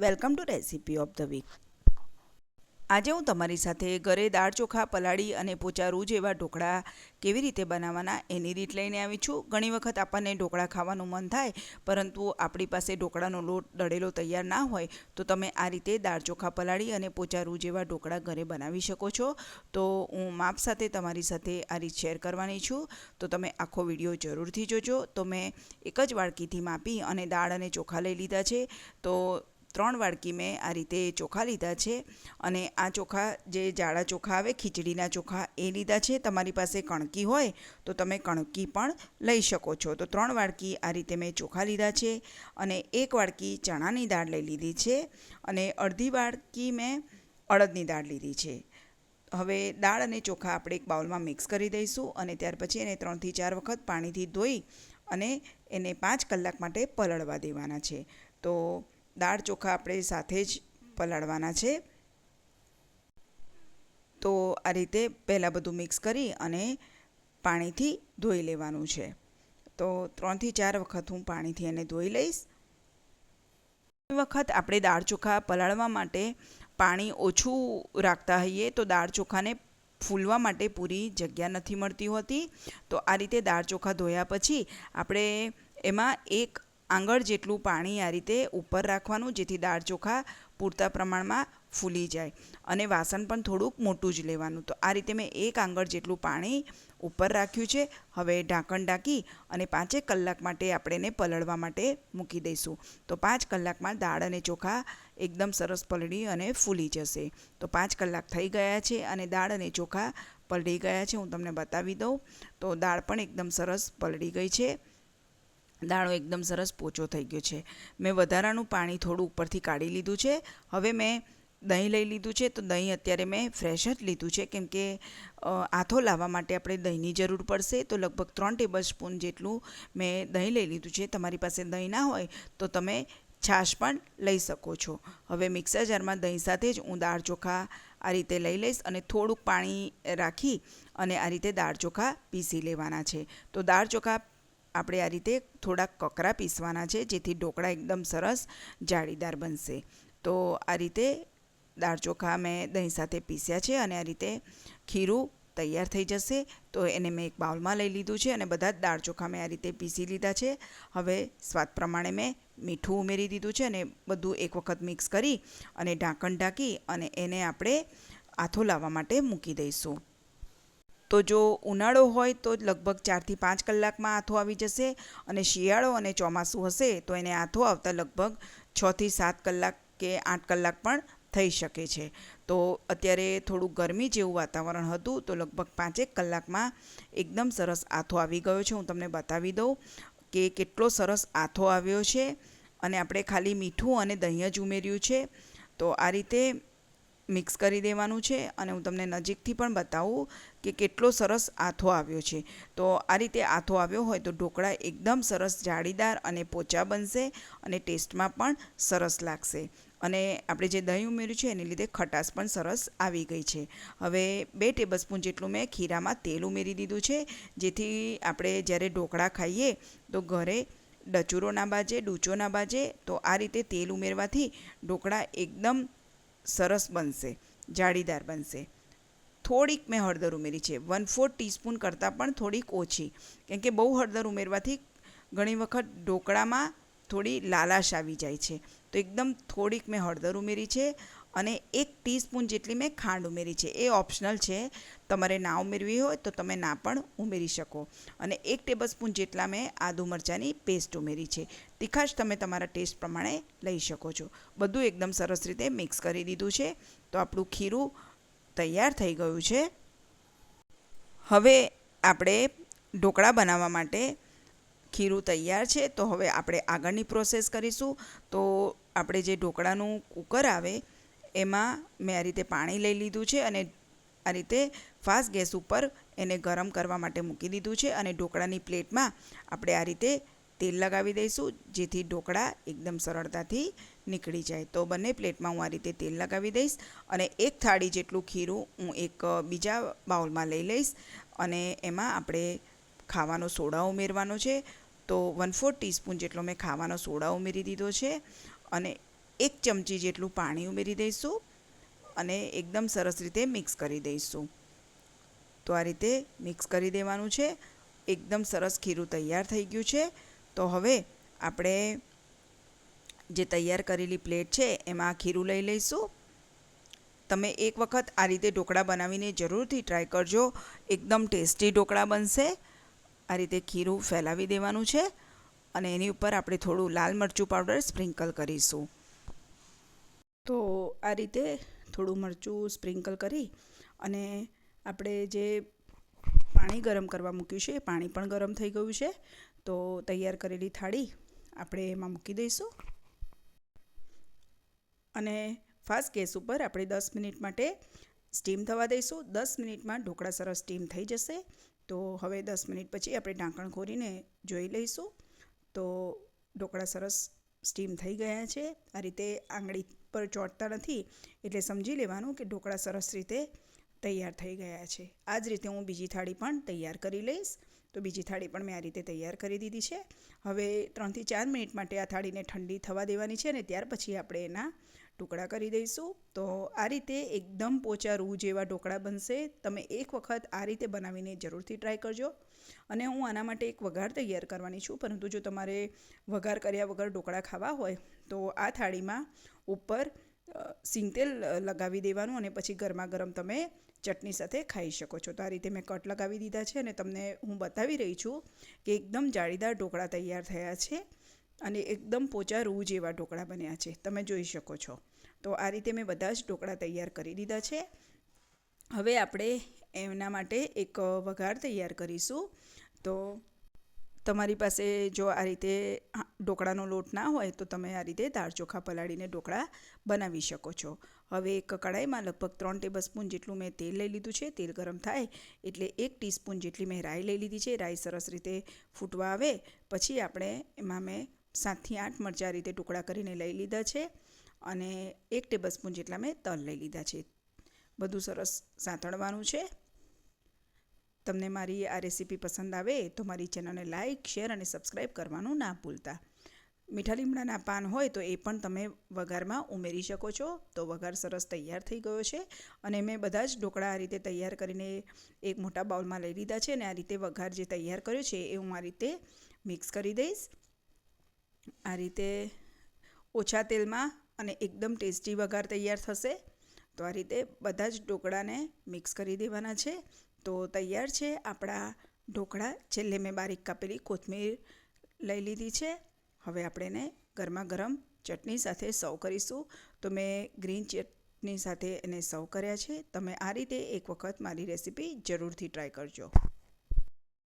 Welcome to recipe of the week. આજે હું તમારી સાથે ઘરે દાળ ચોખા, પલાળી અને પોચારું જેવા ઢોકળા કેવી રીતે બનાવવાના એની રીત લઈને આવી છું. ઘણી વખત આપણને ઢોકળા ખાવાનું મન થાય, પરંતુ આપણી પાસે ઢોકળાનો લોટ દળેલો તૈયાર ના હોય, તો તમે આ રીતે દાળ ચોખા, પલાળી અને પોચારું જેવા ઢોકળા ઘરે બનાવી શકો છો. તો હું માપ સાથે તમારી સાથે આ રીત શેર કરવાની છું. તો તમે આખો વીડિયો જરૂરથી જોજો. તો મેં એક જ વાડકીથી માપી અને દાળ અને ચોખા લઈ લીધા છે. તો ત્રણ વાડકી મેં આ રીતે ચોખા લીધા છે અને આ ચોખા જે જાડા ચોખા આવે, ખીચડીના ચોખા, એ લીધા છે. તમારી પાસે કણકી હોય તો તમે કણકી પણ લઈ શકો છો. તો ત્રણ વાડકી આ રીતે મેં ચોખા લીધા છે અને એક વાડકી ચણાની દાળ લઈ લીધી છે અને અડધી વાડકી મેં અડદની દાળ લીધી છે. હવે દાળ અને ચોખા આપણે એક બાઉલમાં મિક્સ કરી દઈશું અને ત્યાર પછી એને ત્રણથી ચાર વખત પાણીથી ધોઈ અને એને પાંચ કલાક માટે પલળવા દેવાના છે. તો દાળ ચોખા આપણે સાથે જ પલાળવાના છે. તો આ રીતે પહેલાં બધું મિક્સ કરી અને પાણીથી ધોઈ લેવાનું છે. તો ત્રણથી ચાર વખત હું પાણીથી એને ધોઈ લઈશ. વખત આપણે દાળ ચોખા પલાળવા માટે પાણી ઓછું રાખતા હોઈએ તો દાળ ચોખાને ફૂલવા માટે પૂરી જગ્યા નથી મળતી હોતી. તો આ રીતે દાળ ચોખા ધોયા પછી આપણે એમાં એક આંગળ જેટલું પાણી આ રીતે ઉપર રાખવાનું જેથી દાળ ચોખા પૂરતા પ્રમાણમાં ફૂલી જાય અને વાસણ પણ થોડુંક મોટું જ લેવાનું. તો આ રીતે મેં એક આંગળ જેટલું પાણી ઉપર રાખ્યું છે. હવે ઢાંકણ ઢાંકી અને પાંચેક કલાક માટે આપણે એને પલળવા માટે મૂકી દઈશું. તો પાંચ કલાકમાં દાળ અને ચોખા એકદમ સરસ પલળી અને ફૂલી જશે. તો પાંચ કલાક થઈ ગયા છે અને દાળ અને ચોખા પલળી ગયા છે. હું તમને બતાવી દઉં. તો દાળ પણ એકદમ સરસ પલળી ગઈ છે. દાણો એકદમ સરસ પોચો થઈ ગયો છે. મેં વધારાનું પાણી થોડું ઉપરથી કાઢી લીધું છે. હવે મેં દહીં લઈ લીધું છે. તો દહીં અત્યારે મેં ફ્રેશ જ લીધું છે. કેમ કે આથો લાવવા માટે આપણે દહીંની જરૂર પડશે. તો લગભગ ત્રણ ટેબલ સ્પૂન જેટલું મેં દહીં લઈ લીધું છે. તમારી પાસે દહીં ના હોય, તો તમે છાશ પણ લઈ શકો છો. હવે મિક્સર જારમાં દહીં સાથે જ હું દાળ ચોખા આ રીતે લઈ લઈશ અને થોડુંક પાણી રાખી અને આ રીતે દાળ ચોખા પીસી લેવાના છે. તો દાળ ચોખા આપણે આ રીતે થોડાક કકરા પીસવાના છે, જેથી ઢોકળા એકદમ સરસ જાળીદાર બનશે. તો આ રીતે દાળ ચોખા મેં દહીં સાથે પીસ્યા છે અને આ રીતે ખીરું તૈયાર થઈ જશે. તો એને મેં એક બાઉલમાં લઈ લીધું છે અને બધા દાળ ચોખા મેં આ રીતે પીસી લીધા છે. હવે સ્વાદ પ્રમાણે મેં મીઠું ઉમેરી દીધું છે અને બધું એક વખત મિક્સ કરી અને ઢાંકણ ઢાંકી અને એને આપણે આથો લાવવા માટે મૂકી દઈશું. તો જો ઉનાળો હોય તો લગભગ ચારથી પાંચ કલાકમાં આથો આવી જશે અને શિયાળો અને ચોમાસું હશે તો એને આથો આવતા લગભગ છથી સાત કલાક કે આઠ કલાક પણ થઈ શકે છે. તો અત્યારે થોડું ગરમી જેવું વાતાવરણ હતું તો લગભગ પાંચેક કલાકમાં એકદમ સરસ આથો આવી ગયો છે. હું તમને બતાવી દઉં કે કેટલો સરસ આથો આવ્યો છે અને આપણે ખાલી મીઠું અને દહીં જ ઉમેર્યું છે. તો આ રીતે મિક્સ કરી દેવાનું છે અને હું તમને નજીકથી પણ બતાવું કે કેટલો સરસ આથો આવ્યો છે. તો આ રીતે આથો આવ્યો હોય તો ઢોકળા એકદમ સરસ જાળીદાર અને પોચા બનશે અને ટેસ્ટમાં પણ સરસ લાગશે. અને આપણે જે દહીં ઉમેર્યું છે એને લીધે ખટાશ પણ સરસ આવી ગઈ છે. હવે બે ટેબલસ્પૂન જેટલું મેં ખીરામાં તેલ ઉમેરી દીધું છે. જેથી આપણે જ્યારે ઢોકળા ખાઈએ તો ઘરે ડચુરો ના બાજે ડૂચો ના બાજે તો આ રીતે તેલ ઉમેરવાથી ઢોકળા એકદમ સરસ બનશે, જાળીદાર બનશે. થોડીક મેં હળદર ઉમેરી છે. વન ફોર ટીસ્પૂન કરતાં પણ થોડીક ઓછી. કેમ કે બહુ હળદર ઉમેરવાથી ઘણી વખત ઢોકળામાં થોડી લાલાશ આવી જાય છે. તો એકદમ થોડીક મેં હળદર ઉમેરી છે. અને એક ટીસ્પૂન જેટલી મેં ખાંડ ઉમેરી છે. એ ઓપ્શનલ છે. તમારે ના ઉમેરવી હોય તો તમે ના પણ ઉમેરી શકો. અને એક ટેબલસ્પૂન જેટલા મેં આદુ મરચાંની પેસ્ટ ઉમેરી છે. તીખાશ તમે તમારા ટેસ્ટ પ્રમાણે લઈ શકો છો. બધું એકદમ સરસ રીતે મિક્સ કરી દીધું છે. તો આપણું ખીરું તૈયાર થઈ ગયું છે. હવે આપણે ઢોકળા બનાવવા માટે ખીરું તૈયાર છે. તો હવે આપણે આગળની પ્રોસેસ કરીશું. તો આપણે જે ઢોકળાનું કુકર આવે એમાં મેં આ રીતે પાણી લઈ લીધું છે અને આ રીતે ફાસ્ટ ગેસ ઉપર એને ગરમ કરવા માટે મૂકી દીધું છે અને ઢોકળાની પ્લેટમાં આપણે આ રીતે તેલ લગાવી દઈશું, જેથી ઢોકળા એકદમ સરળતાથી નીકળી જાય. તો બંને પ્લેટમાં હું આ રીતે તેલ લગાવી દઈશ અને એક થાળી જેટલું ખીરું હું એક બીજા બાઉલમાં લઈ લઈશ અને એમાં આપણે ખાવાનો સોડા ઉમેરવાનો છે. તો વન ફોર ટીસ્પૂન જેટલો મેં ખાવાનો સોડા ઉમેરી દીધો છે અને એક ચમચી જેટલું પાણી ઉમેરી દઈશું અને એકદમ સરસ રીતે મિક્સ કરી દઈશું. તો આ રીતે મિક્સ કરી દેવાનું છે. એકદમ સરસ ખીરું તૈયાર થઈ ગયું છે. તો હવે આપણે જે તૈયાર કરેલી પ્લેટ છે એમાં ખીરું લઈ લઈશું. તમે એક વખત આ રીતે ઢોકળા બનાવીને જરૂરથી ટ્રાય કરજો. એકદમ ટેસ્ટી ઢોકળા બનશે. આ રીતે ખીરું ફેલાવી દેવાનું છે અને એની ઉપર આપણે થોડું લાલ મરચું પાવડર સ્પ્રિંકલ કરીશું. તો આ રીતે થોડું મરચું સ્પ્રિંકલ કરી અને આપણે જે પાણી ગરમ કરવા મૂક્યું છે, એ પાણી પણ ગરમ થઈ ગયું છે. તો તૈયાર કરેલી થાળી આપણે એમાં મૂકી દઈશું. અને ફાસ્ટ ગેસ ઉપર આપણે દસ મિનિટ માટે સ્ટીમ થવા દઈશું. દસ મિનિટમાં ઢોકળા સરસ સ્ટીમ થઈ જશે. તો હવે દસ મિનિટ પછી આપણે ઢાંકણ ખોલીને જોઈ લઈશું. તો ઢોકળા સરસ સ્ટીમ થઈ ગયા છે. આ રીતે આંગળી પર ચોંટતા નથી એટલે સમજી લેવાનું કે ઢોકળા સરસ રીતે તૈયાર થઈ ગયા છે. આ જ રીતે હું બીજી થાળી પણ તૈયાર કરી લઈશ. તો બીજી થાળી પણ મેં આ રીતે તૈયાર કરી દીધી છે. હવે ત્રણથી ચાર મિનિટ માટે આ થાળીને ઠંડી થવા દેવાની છે અને ત્યાર પછી આપણે એના ટુકડા કરી દઈશું. તો આ રીતે એકદમ પોચા રૂ જેવા ઢોકળા બનશે. તમે એક વખત આ રીતે બનાવીને જરૂરથી ટ્રાય કરજો. અને હું આના માટે એક વઘાર તૈયાર કરવાની છું. પરંતુ જો તમારે વઘાર કર્યા વગર ઢોકળા ખાવા હોય તો આ થાળીમાં ઉપર સિંગતેલ લગાવી દેવાનું અને પછી ગરમા ગરમ તમે ચટણી સાથે ખાઈ શકો છો. તો આ રીતે મેં કટ લગાવી દીધા છે અને તમને હું બતાવી રહી છું કે એકદમ જાળીદાર ઢોકળા તૈયાર થયા છે અને એકદમ પોચા રૂ જેવા ઢોકળા બન્યા છે. તમે જોઈ શકો છો. તો આ રીતે મેં બધા જ ઢોકળા તૈયાર કરી દીધા છે. હવે આપણે એમના માટે એક વઘાર તૈયાર કરીશું. તો તમારી પાસે જો આ રીતે ઢોકળાનો લોટ ના હોય તો તમે આ રીતે દાળ ચોખા પલાળીને ઢોકળા બનાવી શકો છો. હવે એક કડાઈમાં લગભગ ત્રણ ટેબલ સ્પૂન જેટલું મેં તેલ લઈ લીધું છે. તેલ ગરમ થાય એટલે એક ટીસ્પૂન જેટલી મેં રાઈ લઈ લીધી છે. રાઈ સરસ રીતે ફૂટવા આવે પછી આપણે એમાં મેં સાતથી આઠ મરચાં રીતે ટુકડા કરીને લઈ લીધા છે અને એક ટેબલ સ્પૂન જેટલા મેં તલ લઈ લીધા છે. બધું સરસ સાંતળવાનું છે. તમને મારી આ રેસીપી પસંદ આવે તો મારી ચેનલને લાઇક શેર અને સબસ્ક્રાઈબ કરવાનું ના ભૂલતા. મીઠા લીમડાના પાન હોય તો એ પણ તમે વઘારમાં ઉમેરી શકો છો. તો વઘાર સરસ તૈયાર થઈ ગયો છે અને મેં બધા જ ઢોકળા આ રીતે તૈયાર કરીને એક મોટા બાઉલમાં લઈ લીધા છે અને આ રીતે વઘાર જે તૈયાર કર્યો છે એ હું આ રીતે મિક્સ કરી દઈશ. આ રીતે ઓછા તેલમાં અને એકદમ ટેસ્ટી વઘાર તૈયાર થશે. તો આ રીતે બધા જ ઢોકળાને મિક્સ કરી દેવાના છે. તો તૈયાર છે આપણા ઢોકળા. છેલ્લે મેં બારીક કાપેલી કોથમીર લઈ લીધી છે. હવે આપણે એને ગરમા ગરમ ચટણી સાથે સર્વ કરીશું. તો મેં ગ્રીન ચટણી સાથે એને સર્વ કર્યા છે. તમે આ રીતે એક વખત મારી રેસીપી જરૂરથી ટ્રાય કરજો.